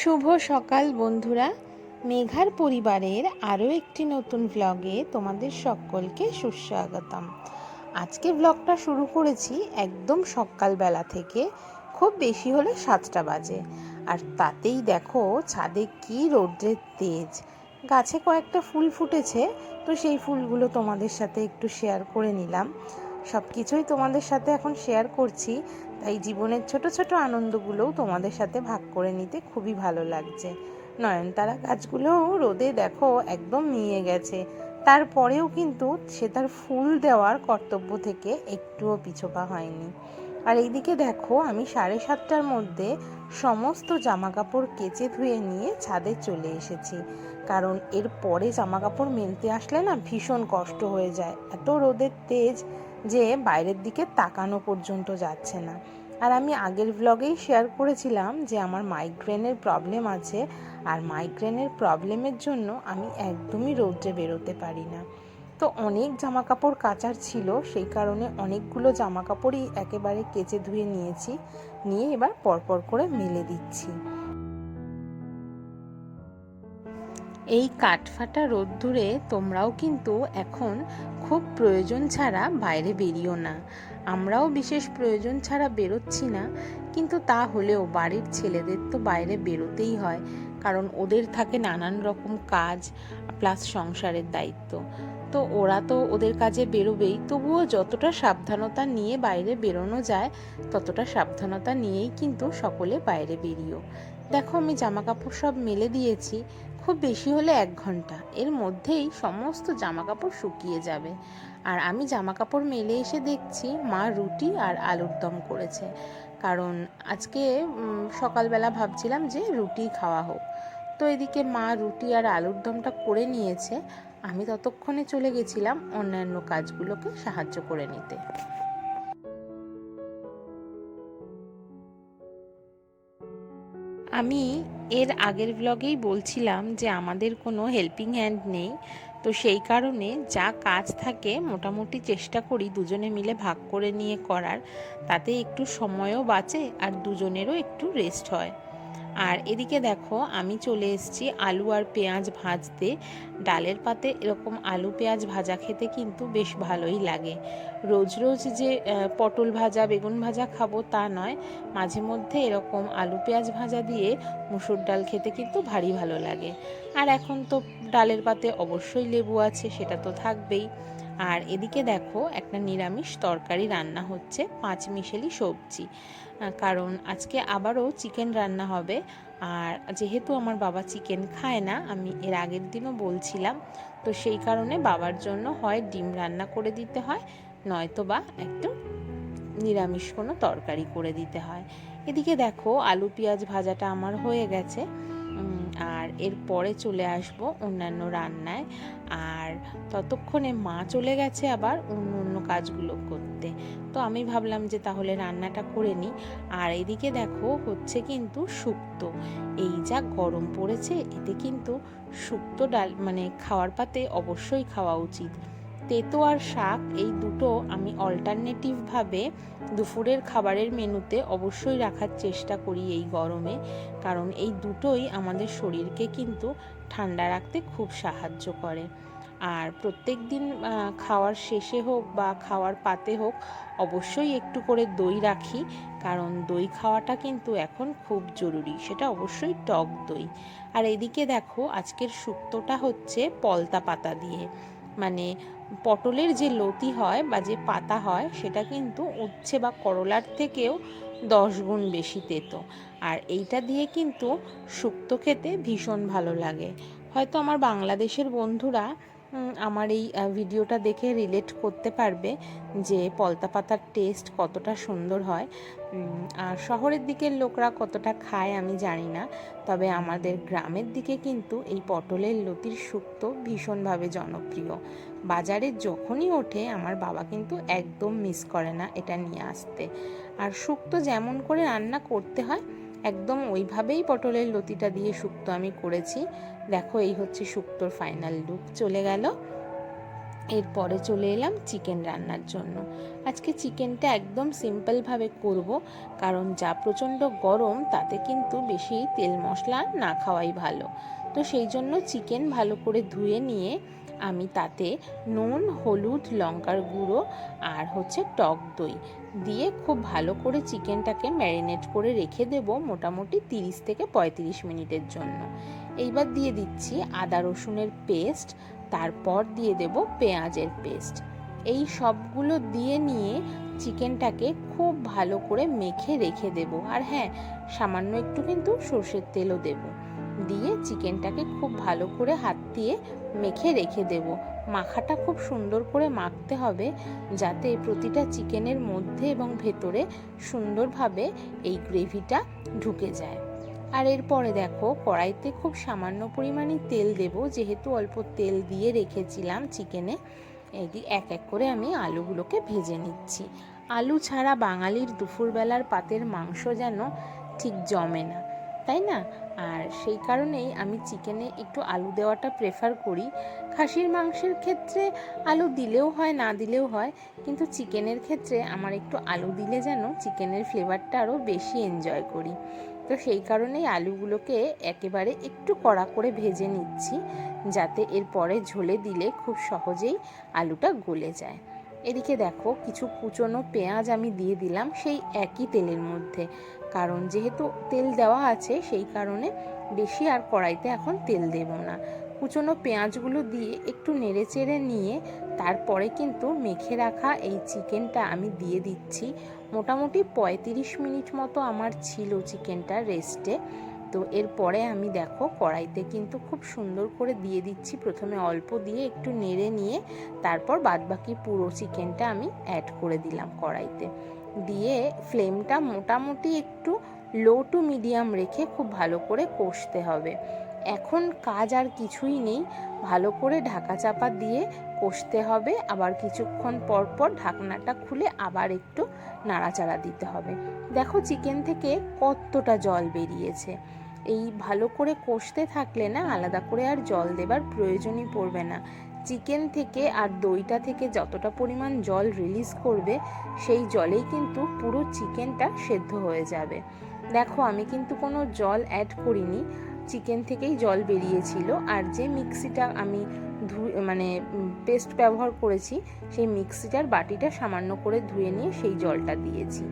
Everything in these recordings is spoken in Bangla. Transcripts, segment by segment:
শুভ সকাল বন্ধুরা। মেঘার পরিবারের আরও একটি নতুন ব্লগে তোমাদের সকলকে সুস্বাগতম। আজকে ভ্লগটা শুরু করেছি একদম সকালবেলা থেকে, খুব বেশি হলে সাতটা বাজে। আর তাতেই দেখো ছাদে কি রৌদ্রের তেজ। গাছে কয়েকটা ফুল ফুটেছে, তো সেই ফুলগুলো তোমাদের সাথে একটু শেয়ার করে নিলাম। সব কিছুই তোমাদের সাথে এখন শেয়ার করছি। তাই জীবনের ছোট ছোট আনন্দগুলোও তোমাদের সাথে ভাগ করে নিতে খুবই ভালো লাগছে। নয়নতারা গাছগুলোও রোদে দেখো একদম নিয়ে গেছে। তারপরেও কিন্তু সে তার ফুল দেওয়ার কর্তব্য থেকে একটুও পিছোপা হয়নি। আর এইদিকে দেখো, আমি সাড়ে সাতটার মধ্যে সমস্ত জামা কাপড় কেচে ধুয়ে নিয়ে ছাদে চলে এসেছি। কারণ এর পরে জামা কাপড় মেলতে আসলে না ভীষণ কষ্ট হয়ে যায়। এত রোদের তেজ যে বাইরের দিকে তাকানো পর্যন্ত যাচ্ছে না। আর আমি আগের ব্লগেই শেয়ার করেছিলাম যে আমার মাইগ্রেনের প্রবলেম আছে আর মাইগ্রেনের প্রবলেমের জন্য আমি একদমই রৌদ্রে বেরোতে পারি না। তো অনেক জামা কাপড় কাচার ছিল, সেই কারণে অনেকগুলো জামা কাপড়ই একেবারে কেচে ধুয়ে নিয়েছি, নিয়ে এবার পরপর করে মেলে দিচ্ছি। এই কাঠফাটা রোদ্দুরে তোমরাও কিন্তু এখন খুব প্রয়োজন ছাড়া বাইরে বেরিও না। আমরাও বিশেষ প্রয়োজন ছাড়া বেরোচ্ছি না, কিন্তু তা হলেও বাড়ির ছেলেদের তো বাইরে বেরোতেই হয়, কারণ ওদের থাকে নানান রকম কাজ প্লাস সংসারের দায়িত্ব। তো ওরা তো ওদের কাজে বেরোবেই, তবুও যতটা সাবধানতা নিয়ে বাইরে বেরোনো যায়, ততটা সাবধানতা নিয়েই কিন্তু সকলে বাইরে বেরিও। দেখো আমি জামা কাপড় সব মেলে দিয়েছি, খুব বেশি হলে এক ঘণ্টা, এর মধ্যেই সমস্ত জামা কাপড় শুকিয়ে যাবে। আর আমি জামা কাপড় মেলে এসে দেখছি মা রুটি আর আলুর দম করেছে, কারণ আজকে সকালবেলা ভাবছিলাম যে রুটি খাওয়া হোক। তো এদিকে মা রুটি আর আলুর দমটা করে নিয়েছে আমি ততক্ষণে চলে গেছিলাম অন্যান্য কাজগুলোকে সাহায্য করে নিতে। আমি এর আগের ব্লগেই বলছিলাম যে আমাদের কোনো হেল্পিং হ্যান্ড নেই, তো সেই কারণে যা কাজ থাকে মোটামুটি চেষ্টা করি দুজনে মিলে ভাগ করে নিয়ে করার। তাতে একটু সময়ও বাঁচে আর দুজনেরও একটু রেস্ট হয়। আর এদিকে দেখো, আমি চলে এসেছি আলু আর পেঁয়াজ ভাজতে। ডালের পাতে এরকম আলু পেঁয়াজ ভাজা খেতে কিন্তু বেশ ভালোই লাগে। রোজ রোজ যে পটল ভাজা, বেগুন ভাজা খাব তা নয়, মাঝে মধ্যে এরকম আলু পেঁয়াজ ভাজা দিয়ে মুসুর ডাল খেতে কিন্তু ভারী ভালো লাগে। আর এখন তো ডালের পাতে অবশ্যই লেবু আছে, সেটা তো থাকবেই। আর এদিকে দেখো, একটা নিরামিষ তরকারি রান্না হচ্ছে, পাঁচ মিশেলি সবজি। কারণ আজকে আবারও চিকেন রান্না হবে। আর যেহেতু আমার বাবা চিকেন খায় না, আমি এর আগের দিনও বলছিলাম, তো সেই কারণে বাবার জন্য হয় ডিম রান্না করে দিতে হয়, নয়তো বা একটু নিরামিষ কোনো তরকারি করে দিতে হয়। এদিকে দেখো, আলু, পেঁয়াজ ভাজাটা আমার হয়ে গেছে। আর এরপরে চলে আসব অন্যান্য রান্নায়। আর ততক্ষণে মা চলে গেছে আবার অন্য অন্য কাজগুলো করতে। তো আমি ভাবলাম যে তাহলে রান্নাটা করে নিই। আর এদিকে দেখো হচ্ছে কিন্তু শুক্তো। এই যা গরম পড়েছে, এতে কিন্তু শুক্তো ডাল মানে খাওয়ার পাতে অবশ্যই খাওয়া উচিত। তেতো আর শাক, এই দুটো আমি অল্টারনেটিভভাবে দুপুরের খাবারের মেনুতে অবশ্যই রাখার চেষ্টা করি এই গরমে। কারণ এই দুটোই আমাদের শরীরকে কিন্তু ঠান্ডা রাখতে খুব সাহায্য করে। আর প্রত্যেক দিন খাওয়ার শেষে হোক বা খাওয়ার পাতে হোক, অবশ্যই একটু করে দই রাখি। কারণ দই খাওয়াটা কিন্তু এখন খুব জরুরি, সেটা অবশ্যই টক দই। আর এদিকে দেখো, আজকের শুক্তোটা হচ্ছে পলতা পাতা দিয়ে। মানে পটলের যে লতি হয় বা যে পাতা হয়, সেটা কিন্তু উচ্ছে বা করলার থেকেও দশ গুণ বেশি তেতো। আর এইটা দিয়ে কিন্তু শুক্তো খেতে ভীষণ ভালো লাগে। হয়তো আমার বাংলাদেশের বন্ধুরা আমার এই ভিডিওটা দেখে রিলেট করতে পারবে যে পলতা পাতার টেস্ট কতটা সুন্দর হয়। আর শহরের দিকের লোকরা কতটা খায় আমি জানি না। তবে আমাদের গ্রামের দিকে কিন্তু এই পটলের লতির শুক্তো ভীষণভাবে জনপ্রিয়। বাজারে যখনই ওঠে, আমার বাবা কিন্তু একদম মিস করে না এটা নিয়ে আসতে। আর শুক্তো যেমন করে রান্না করতে হয়, একদম ওইভাবেই পটলের লতিটা দিয়ে শুক্তো আমি করেছি। দেখো, এই হচ্ছে শুক্তোর ফাইনাল লুক চলে গেল। এরপরে চলে এলাম চিকেন রান্নার জন্য। আজকে চিকেনটা একদম সিম্পলভাবে করব, কারণ যা প্রচণ্ড গরম, তাতে কিন্তু বেশি তেল মশলা না খাওয়াই ভালো। তো সেই জন্য চিকেন ভালো করে ধুয়ে নিয়ে আমি তাতে নুন, হলুদ, লঙ্কার গুঁড়ো আর হচ্ছে টক দই দিয়ে খুব ভালো করে চিকেনটাকে ম্যারিনেট করে রেখে দেব মোটামুটি তিরিশ থেকে পঁয়ত্রিশ মিনিটের জন্য। এইবার দিয়ে দিচ্ছি আদা রসুনের পেস্ট তারপর দিয়ে দেব পেঁয়াজের পেস্ট। এই সবগুলো দিয়ে নিয়ে চিকেনটাকে খুব ভালো করে মেখে রেখে দেব। আর হ্যাঁ সামান্য একটু কিন্তু সর্ষের তেলও দেব। দিয়ে চিকেনটাকে খুব ভালো করে হাত দিয়ে মেখে রেখে দেব। মাখাটা খুব সুন্দর করে মাখতে হবে যাতে প্রতিটা চিকেনের মধ্যে এবং ভেতরে সুন্দরভাবে এই গ্রেভিটা ঢুকে যায়। আর এরপরে দেখো, কড়াইতে খুব সামান্য পরিমাণে তেল দেব। যেহেতু অল্প তেল দিয়ে রেখেছিলাম চিকেনে এক এক করে আমি আলুগুলোকে ভেজে নিচ্ছি। আলু ছাড়া বাঙালির দুপুরবেলার পাতের মাংস যেন ঠিক জমে না, তাই না? আর সেই কারণেই আমি চিকেনে একটু আলু দেওয়াটা প্রেফার করি। খাসির মাংসের ক্ষেত্রে আলু দিলেও হয়, না দিলেও হয়, কিন্তু চিকেনের ক্ষেত্রে আমার একটু আলু দিলে যেন চিকেনের ফ্লেভারটা আরও বেশি এনজয় করি। তো সেই কারণেই আলুগুলোকে একেবারে একটু কড়া করে ভেজে নিচ্ছি, যাতে এরপরে ঝোলে দিলে খুব সহজেই আলুটা গলে যায়। এদিকে দেখো, কিছু কুচনো পেঁয়াজ আমি দিয়ে দিলাম সেই একই তেলের মধ্যে। কারণ যেহেতু তেল দেওয়া আছে, সেই কারণে বেশি আর কড়াইতে এখন তেল দেব না। কুচনো পেঁয়াজগুলো দিয়ে একটু নেড়ে চেড়ে নিয়ে তারপরে কিন্তু মেখে রাখা এই চিকেনটা আমি দিয়ে দিচ্ছি। মোটামুটি পঁয়ত্রিশ মিনিট মতো আমার ছিল চিকেনটা রেস্টে। তো এরপরে আমি দেখো কড়াইতে কিন্তু খুব সুন্দর করে দিয়ে দিচ্ছি। প্রথমে অল্প দিয়ে একটু নেড়ে নিয়ে তারপর বাদবাকি পুরো চিকেনটা আমি অ্যাড করে দিলাম কড়াইতে। দিয়ে ফ্লেমটা মোটামুটি একটু লো টু মিডিয়াম রেখে খুব ভালো করে কষতে হবে। এখন কাজ আর কিছুই নেই। ভালো করে ঢাকা চাপা দিয়ে কষতে হবে। আবার কিছুক্ষণ পর পর ঢাকনাটা খুলে আবার একটু নাড়াচাড়া দিতে হবে। দেখো চিকেন থেকে কতটা জল বেরিয়েছে। এই ভালো করে কষতে থাকলে না আলাদা করে আর জল দেবার প্রয়োজনই পড়বে না। চিকেন থেকে আর দইটা থেকে যতটা পরিমাণ জল রিলিজ করবে, সেই জলেই কিন্তু পুরো চিকেনটা সেদ্ধ হয়ে যাবে। দেখো আমি কিন্তু কোনো জল অ্যাড করিনি। চিকেন থেকেই জল বেরিয়েছিল আর যে মিক্সিটা আমি ধুয়ে মানে পেস্ট ব্যবহার করেছি, সেই মিক্সিটার বাটিটা সামান্য করে ধুয়ে নিয়ে সেই জলটা দিয়েছি।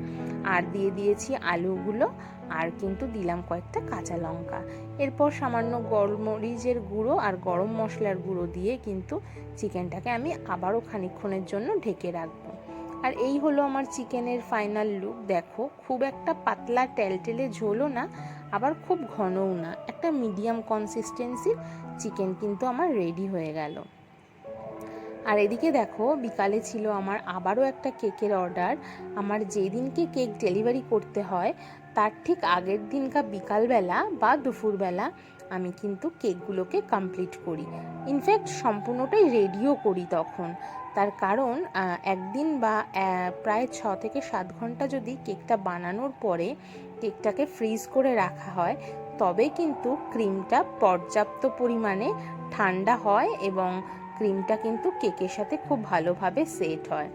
আর দিয়ে দিয়েছি আলুগুলো আর কিন্তু দিলাম কয়েকটা কাঁচা লঙ্কা। এরপর সামান্য গোলমরিচের গুঁড়ো আর গরম মশলার গুঁড়ো দিয়ে কিন্তু চিকেনটাকে আমি আবারও খানিক্ষণের জন্য ঢেকে রাখব। আর এই হলো আমার চিকেনের ফাইনাল লুক দেখো, খুব একটা পাতলা টেলটেলে ঝোলও না, আবার খুব ঘনও না, একটা মিডিয়াম কনসিস্টেন্সির চিকেন কিন্তু আমার রেডি হয়ে গেল। আর এদিকে দেখো, বিকালে ছিল আমার আবারও একটা কেকের অর্ডার আমার যেদিনকে কেক ডেলিভারি করতে হয়, তার ঠিক আগের দিনকা বিকালবেলা বা দুপুরবেলা আমি কিন্তু কেকগুলোকে কমপ্লিট করি। ইনফ্যাক্ট সম্পূর্ণটাই রেডিও করি তখন। তার কারণ একদিন বা প্রায় ছ থেকে সাত ঘণ্টা যদি কেকটা বানানোর পরে কেকটাকে ফ্রিজ করে রাখা হয়, তবে কিন্তু ক্রিমটা পর্যাপ্ত পরিমাণে ঠান্ডা হয় এবং ক্রিমটা কিন্তু কেকের সাথে খুব ভালোভাবে সেট হয়।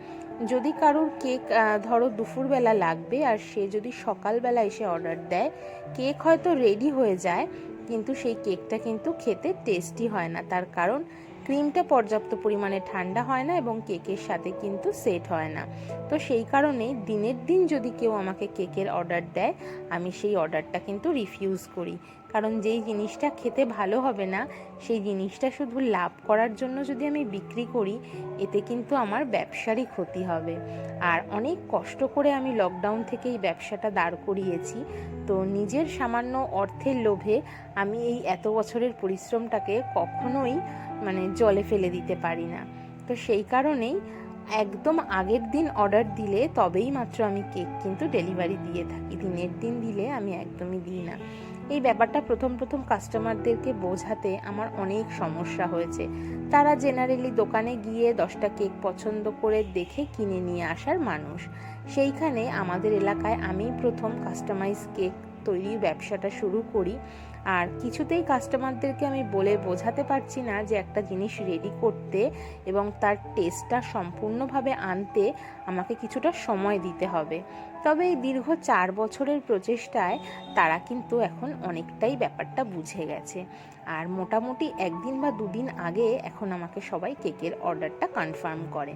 যদি কারোর কেক ধরো দুপুরবেলা লাগবে আর সে যদি সকালবেলা এসে অর্ডার দেয়, কেক হয়তো রেডি হয়ে যায় কিন্তু সেই কেকটা কিন্তু খেতে টেস্টি হয় না। তার কারণ ক্রিমটা পর্যাপ্ত পরিমাণে ঠান্ডা হয় না এবং কেকের সাথে কিন্তু সেট হয় না। তো সেই কারণে দিনের দিন যদি কেউ আমাকে কেকের অর্ডার দেয়, আমি সেই অর্ডারটা কিন্তু রিফিউজ করি। কারণ যেই জিনিসটা খেতে ভালো হবে না, সেই জিনিসটা শুধু লাভ করার জন্য যদি আমি বিক্রি করি, এতে কিন্তু আমার ব্যবসারই ক্ষতি হবে। আর অনেক কষ্ট করে আমি লকডাউন থেকে এই ব্যবসাটা দাঁড় করিয়েছি। তো নিজের সামান্য অর্থের লোভে আমি এই এত বছরের পরিশ্রমটাকে কখনোই মানে জলে ফেলে দিতে পারি না। তো সেই কারণেই একদম আগের দিন অর্ডার দিলে তবেই মাত্র আমি কেক কিন্তু ডেলিভারি দিয়ে থাকি। দিনের দিন দিলে আমি একদমই দিই না। এই ব্যাপারটা প্রথম প্রথম কাস্টমারদেরকে বোঝাতে আমার অনেক সমস্যা হয়েছে। তারা জেনারেলি দোকানে গিয়ে দশটা কেক পছন্দ করে দেখে কিনে নিয়ে আসার মানুষ। সেইখানে আমাদের এলাকায় আমি প্রথম কাস্টমাইজ কেক তৈরির ব্যবসাটা শুরু করি। আর কিছুতেই কাস্টমারদেরকে আমি বলে বোঝাতে পারছি না যে একটা জিনিস রেডি করতে এবং তার টেস্টটা সম্পূর্ণভাবে আনতে আমাকে কিছুটা সময় দিতে হবে। তবে এই দীর্ঘ চার বছরের প্রচেষ্টায় তারা কিন্তু এখন অনেকটাই ব্যাপারটা বুঝে গেছে। আর মোটামুটি একদিন বা দুদিন আগে এখন আমাকে সবাই কেকের অর্ডারটা কনফার্ম করে।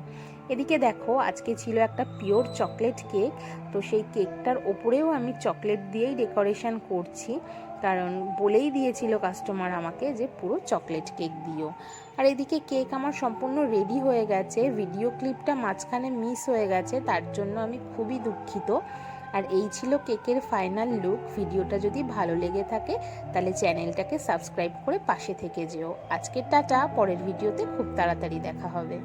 এদিকে দেখো, আজকে ছিল একটা পিওর চকলেট কেক, তো সেই কেকটার ওপরেও আমি চকলেট দিয়েই ডেকোরেশন করছি। কারণ বলেই দিয়েছিল কাস্টমার আমাকে যে পুরো চকলেট কেক দিও। আর এদিকে কেক আমার সম্পূর্ণ রেডি হয়ে গেছে। ভিডিও ক্লিপটা মাঝখানে মিস হয়ে গেছে, তার জন্য আমি খুবই দুঃখিত। আর এই ছিল কেকের ফাইনাল লুক ভিডিওটা যদি ভালো লেগে থাকে, তাহলে চ্যানেলটাকে সাবস্ক্রাইব করে পাশে থেকে যেও। আজকের টাটা, পরের ভিডিওতে খুব তাড়াতাড়ি দেখা হবে।